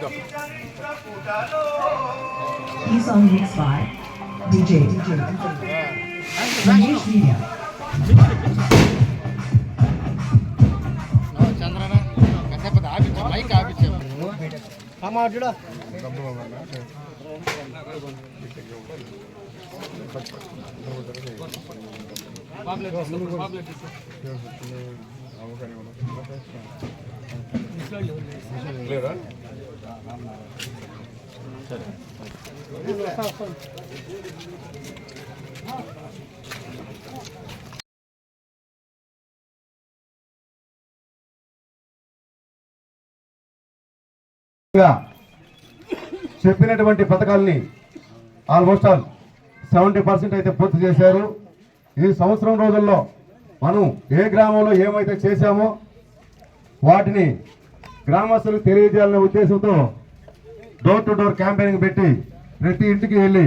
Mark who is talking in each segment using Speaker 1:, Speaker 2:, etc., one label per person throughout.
Speaker 1: એકદમ He's on mix by
Speaker 2: DJ DJ Ramesh Media. అవకాశం
Speaker 3: లేదా చెప్పినటువంటి పథకాల్ని ఆల్మోస్ట్ ఆల్ సెవెంటీ పర్సెంట్ అయితే పూర్తి చేశారు. ఈ సంవత్సరం రోజుల్లో మనం ఏ గ్రామంలో ఏమైతే చేశామో వాటిని గ్రామస్తులకు తెలియజేయాలనే ఉద్దేశంతో డోర్ టు డోర్ క్యాంపెయినింగ్ పెట్టి ప్రతి ఇంటికి వెళ్ళి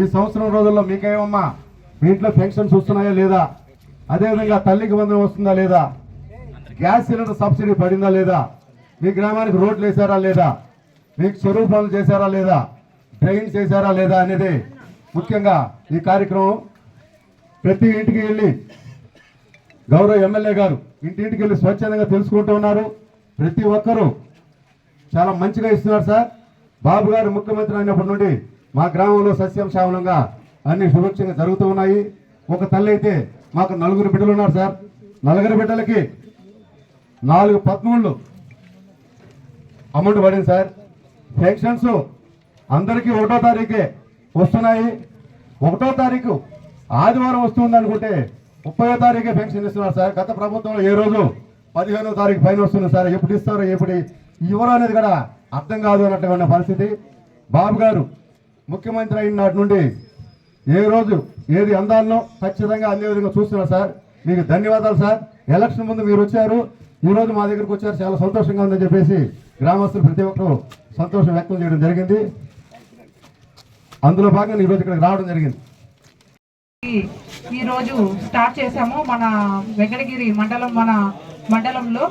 Speaker 3: ఈ సంవత్సరం రోజుల్లో మీకేమమ్మా? మీ ఇంట్లో పెన్షన్స్ వస్తున్నాయా లేదా? అదేవిధంగా తల్లికి బంధం వస్తుందా లేదా? గ్యాస్ సిలిండర్ సబ్సిడీ పడిందా లేదా? మీ గ్రామానికి రోడ్లు వేసారా లేదా? మీకు చెరువు పనులు చేశారా లేదా? డ్రైన్స్ చేశారా లేదా అనేది ముఖ్యంగా ఈ కార్యక్రమం ప్రతి ఇంటికి వెళ్ళి గౌరవ ఎమ్మెల్యే గారు ఇంటింటికి వెళ్ళి స్వచ్ఛందంగా తెలుసుకుంటూ ఉన్నారు. ప్రతి ఒక్కరూ చాలా మంచిగా ఇస్తున్నారు సార్. బాబు గారు ముఖ్యమంత్రి అయినప్పటి నుండి మా గ్రామంలో సస్యం శ్యామలంగా అన్ని సురక్షంగా జరుగుతూ ఉన్నాయి. ఒక తల్లి అయితే మాకు నలుగురు బిడ్డలు ఉన్నారు సార్. నలుగురు బిడ్డలకి నాలుగు పద్మూళ్ళు అమౌంట్ పడింది సార్. పెన్షన్స్ అందరికీ ఒకటో తారీఖే వస్తున్నాయి. ఒకటో తారీఖు ఆదివారం వస్తుంది అనుకుంటే ముప్పయో తారీఖే పెన్షన్ ఇస్తున్నారు సార్. గత ప్రభుత్వంలో ఏ రోజు పదిహేనో తారీఖు పైన వస్తుంది సార్ ఎప్పుడు ఇస్తారో ఎప్పుడు ఇవ్వరో అనేది కూడా అర్థం కాదు అన్నట్టుగా పరిస్థితి. బాబు గారు ముఖ్యమంత్రి అయిన నాటి నుండి ఏ రోజు ఏది అందాలనో ఖచ్చితంగా అందే విధంగా చూస్తున్నారు సార్. మీకు ధన్యవాదాలు సార్. ఎలక్షన్ ముందు మీరు వచ్చారు. ఈ రోజు మా దగ్గరకు వచ్చారు. చాలా సంతోషంగా ఉందని చెప్పేసి గ్రామస్తులు ప్రతి ఒక్కరు సంతోషం వ్యక్తం చేయడం జరిగింది. అందులో భాగంగా ఈరోజు ఇక్కడికి రావడం జరిగింది.
Speaker 4: ఈరోజు స్టార్ట్ చేశాము మన వెంకటగిరి మండలం మన మండలంలో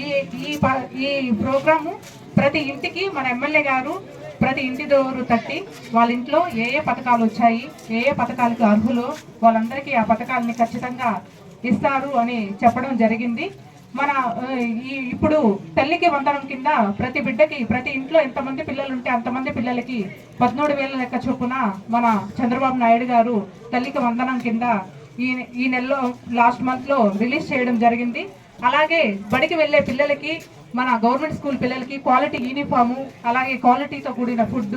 Speaker 4: ఈ ఈ ప- ఈ ప్రోగ్రాము ప్రతి ఇంటికి మన ఎమ్మెల్యే గారు ప్రతి ఇంటి దోరు తట్టి వాళ్ళ ఇంట్లో ఏ ఏ పథకాలు వచ్చాయి ఏ ఏ పథకాలకు అర్హులు వాళ్ళందరికీ ఆ పథకాలని ఖచ్చితంగా ఇస్తారు అని చెప్పడం జరిగింది. మన ఈ ఇప్పుడు తల్లికి వందనం కింద ప్రతి బిడ్డకి ప్రతి ఇంట్లో ఎంతమంది పిల్లలు ఉంటే అంతమంది పిల్లలకి పదమూడు వేల లెక్క చొప్పున మన చంద్రబాబు నాయుడు గారు తల్లికి వందనం కింద ఈ ఈ నెలలో లాస్ట్ మంత్లో రిలీజ్ చేయడం జరిగింది. అలాగే బడికి వెళ్ళే పిల్లలకి మన గవర్నమెంట్ స్కూల్ పిల్లలకి క్వాలిటీ యూనిఫాము అలాగే క్వాలిటీతో కూడిన ఫుడ్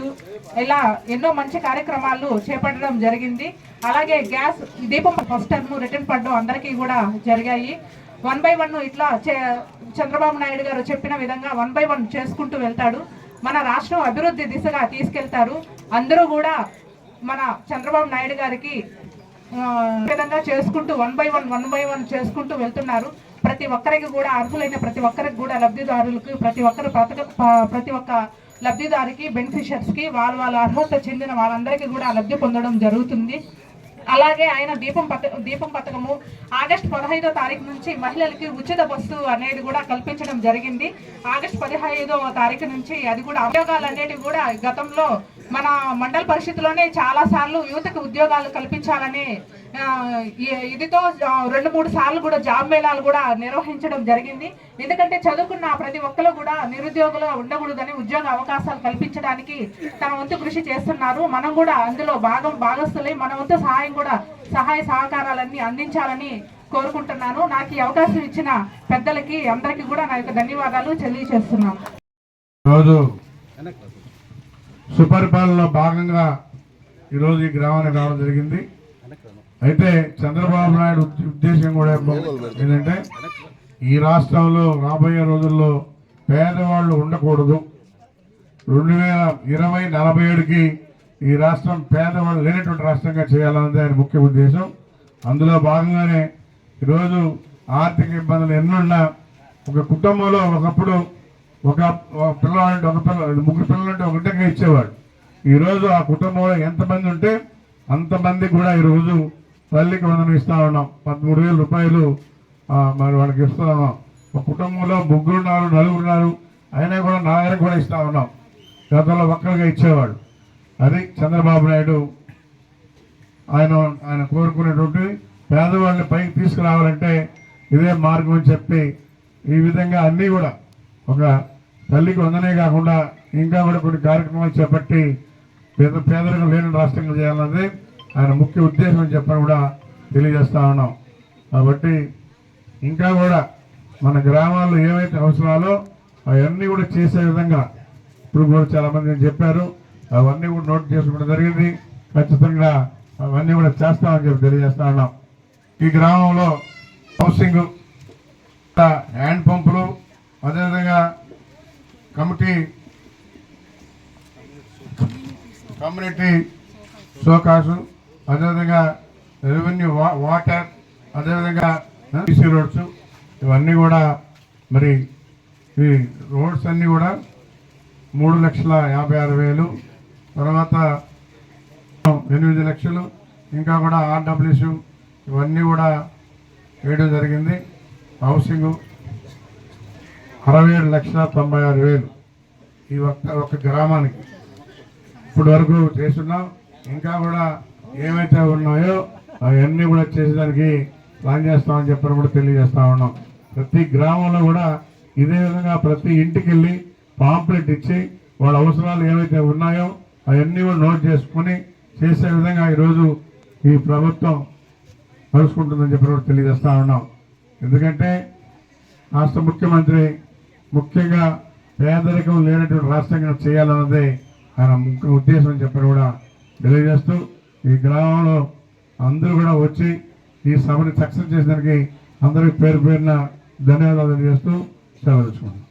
Speaker 4: ఇలా ఎన్నో మంచి కార్యక్రమాలు చేపట్టడం జరిగింది. అలాగే గ్యాస్ దీపం ఫస్ట్ టర్మ్ రిటర్న్ పడడం అందరికీ కూడా జరిగాయి. వన్ బై వన్ ఇట్లా చంద్రబాబు నాయుడు గారు చెప్పిన విధంగా వన్ బై వన్ చేసుకుంటూ వెళ్తాడు. మన రాష్ట్రం అభివృద్ధి దిశగా తీసుకెళ్తారు. అందరూ కూడా మన చంద్రబాబు నాయుడు గారికి విధంగా చేసుకుంటూ one by one one by one చేసుకుంటూ వెళ్తున్నారు. ప్రతి ఒక్కరికి కూడా అర్హులైన ప్రతి ఒక్కరికి కూడా లబ్ధిదారులకు ప్రతి ఒక్కరు పథక ప్రతి ఒక్క లబ్ధిదారికి బెనిఫిషియర్స్కి వాళ్ళ వాళ్ళ అర్హత చెందిన వాళ్ళందరికీ కూడా లబ్ధి పొందడం జరుగుతుంది. అలాగే ఆయన దీపం పథ దీపం పథకము ఆగస్ట్ పదహైదో తారీఖు నుంచి మహిళలకి ఉచిత బస్సు అనేది కూడా కల్పించడం జరిగింది. ఆగస్ట్ పదిహైదవ తారీఖు నుంచి అది కూడా ఉద్యోగాలు అనేటివి కూడా గతంలో మన మండల పరిషత్లోనే చాలా సార్లు యువతకు ఉద్యోగాలు కల్పించాలని ఇదితో రెండు మూడు సార్లు కూడా జాబ్ మేళాలు కూడా నిర్వహించడం జరిగింది. ఎందుకంటే చదువుకున్న ప్రతి ఒక్కరు కూడా నిరుద్యోగులుగా ఉండకూడదని ఉద్యోగ అవకాశాలు కల్పించడానికి తన వంతు కృషి చేస్తున్నారు. మనం కూడా అందులో భాగం భాగస్తులై మన వంతు సహాయం కూడా సహాయ సహకారాలన్నీ అందించాలని కోరుకుంటున్నాను. నాకు ఈ అవకాశం ఇచ్చిన పెద్దలకి అందరికీ కూడా నా యొక్క ధన్యవాదాలు తెలియజేస్తున్నాను
Speaker 5: సుపరిపాలనలో భాగంగా ఈరోజు ఈ గ్రామానికి రావడం జరిగింది. అయితే చంద్రబాబు నాయుడు ఉద్దేశం కూడా ఏంటంటే ఈ రాష్ట్రంలో రాబోయే రోజుల్లో పేదవాళ్ళు ఉండకూడదు. రెండు వేల ఇరవై నలభై ఏడుకి ఈ రాష్ట్రం పేదవాళ్ళు లేనటువంటి రాష్ట్రంగా చేయాలన్నది ఆయన ముఖ్య ఉద్దేశం. అందులో భాగంగానే ఈరోజు ఆర్థిక ఇబ్బందులు ఎన్నున్నా ఒక కుటుంబంలో ఒకప్పుడు ఒక ఒక పిల్లవాడు ఒక పిల్ల ముగ్గురు పిల్లలంటే ఒకటిగా ఇచ్చేవాడు. ఈరోజు ఆ కుటుంబంలో ఎంతమంది ఉంటే అంతమంది కూడా ఈరోజు తల్లికి వందనం ఇస్తా ఉన్నాం. పదమూడు వేల రూపాయలు మరి వాళ్ళకి ఇస్తా ఉన్నాం. ఒక కుటుంబంలో ముగ్గురు ఉన్నారు నలుగురు ఉన్నారు అయినా కూడా నాగరికి కూడా ఇస్తా ఉన్నాం. గతంలో ఒక్కరిగా ఇచ్చేవాడు. అది చంద్రబాబు నాయుడు ఆయన ఆయన కోరుకునేటువంటి పేదవాళ్ళని పైకి తీసుకురావాలంటే ఇదే మార్గం అని చెప్పి ఈ విధంగా అన్నీ కూడా ఒక తల్లికి వందనే కాకుండా ఇంకా కూడా కొన్ని కార్యక్రమాలు చేపట్టి పేద పేదరికం లేని రాష్ట్రంగా చేయాలన్నది ఆయన ముఖ్య ఉద్దేశం అని చెప్పని కూడా తెలియజేస్తా ఉన్నాం. కాబట్టి ఇంకా కూడా మన గ్రామాల్లో ఏవైతే అవసరాలో అవన్నీ కూడా చేసే విధంగా ఇప్పుడు కూడా చాలామంది చెప్పారు. అవన్నీ కూడా నోట్ చేసుకోవడం జరిగింది. ఖచ్చితంగా అవన్నీ కూడా చేస్తామని చెప్పి తెలియజేస్తా ఉన్నాం. ఈ గ్రామంలో హౌసింగ్ హ్యాండ్ పంప్ అదేవిధంగా కమిటీ కమ్యూనిటీ షోకాసు అదేవిధంగా రెవెన్యూ వా వాటర్ అదేవిధంగా బీసీ రోడ్స్ ఇవన్నీ కూడా మరి ఈ రోడ్స్ అన్నీ కూడా మూడు లక్షల యాభై ఆరు వేలు తర్వాత ఎనిమిది లక్షలు ఇంకా కూడా ఆర్డబ్ల్యూస్ ఇవన్నీ కూడా వేయడం జరిగింది. హౌసింగ్ అరవై ఏడు లక్షల తొంభై ఆరు వేలు ఈ ఒక్క ఒక గ్రామానికి. ఇప్పటి వరకు చేస్తున్నాం. ఇంకా కూడా ఏమైతే ఉన్నాయో అవన్నీ కూడా చేసేదానికి ప్లాన్ చేస్తామని చెప్పని కూడా తెలియజేస్తా ఉన్నాం. ప్రతి గ్రామంలో కూడా ఇదే విధంగా ప్రతి ఇంటికి వెళ్ళి పాంప్లెట్ ఇచ్చి వాళ్ళ అవసరాలు ఏవైతే ఉన్నాయో అవన్నీ కూడా నోట్ చేసుకుని చేసే విధంగా ఈరోజు ఈ ప్రభుత్వం కలుసుకుంటుందని చెప్పి కూడా తెలియజేస్తా ఉన్నాం. ఎందుకంటే రాష్ట్ర ముఖ్యమంత్రి ముఖ్యంగా పేదరికం లేనటువంటి రాష్ట్రంగా చేయాలన్నదే ఆయన ముఖ్య ఉద్దేశం చెప్పని కూడా తెలియజేస్తూ ఈ గ్రామంలో అందరూ కూడా వచ్చి ఈ సభని సక్సెస్ చేసేదానికి అందరికి పేరు పేరున ధన్యవాదాలు తెలియజేస్తూ సెలవు